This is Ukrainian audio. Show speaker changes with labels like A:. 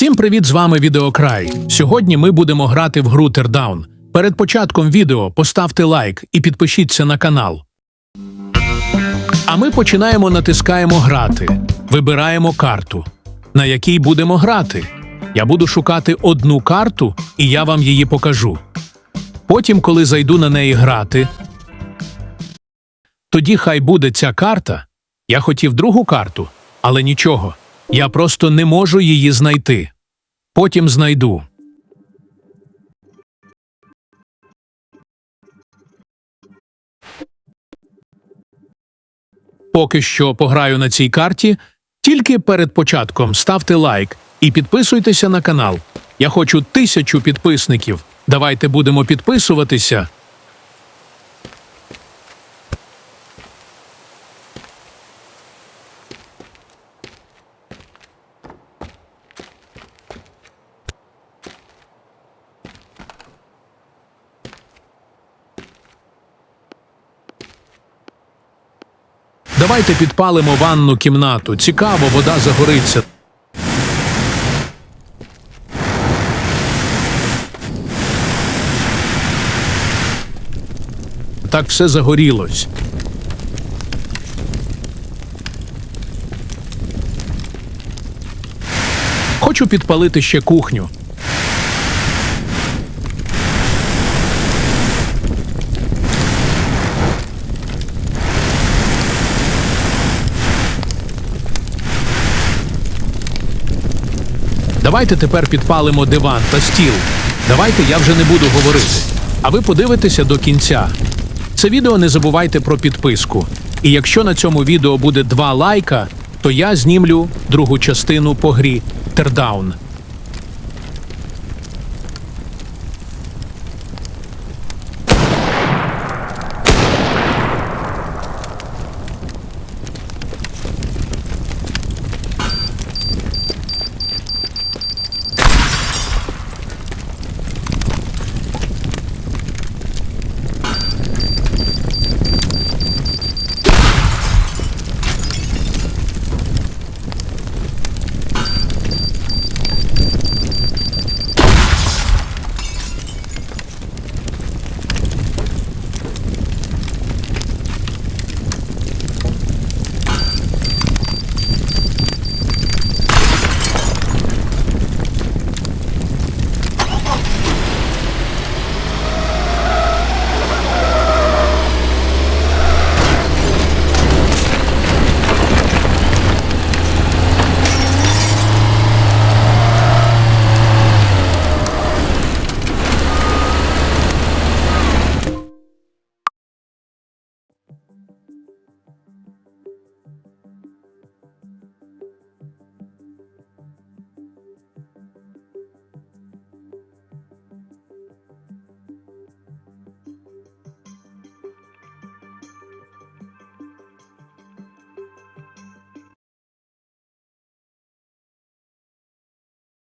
A: Всім привіт! З вами Відеокрай. Сьогодні ми будемо грати в гру Тердаун. Перед початком відео поставте лайк і підпишіться на канал. А ми починаємо натискаємо грати. Вибираємо карту, на якій будемо грати. Я буду шукати одну карту, і я вам її покажу. Потім, коли зайду на неї грати, тоді хай буде ця карта. Я хотів другу карту, але нічого. Я просто не можу її знайти. Потім знайду. Поки що пограю на цій карті. Тільки перед початком ставте лайк і підписуйтеся на канал. Я хочу тисячу підписників. Давайте будемо підписуватися. Давайте підпалимо ванну кімнату. Цікаво, вода загориться. Так все загорілось. Хочу підпалити ще кухню. Давайте тепер підпалимо диван та стіл. Давайте я вже не буду говорити. А ви подивитеся до кінця. Це відео не забувайте про підписку. І якщо на цьому відео буде два лайка, то я знімлю другу частину по грі Тердаун.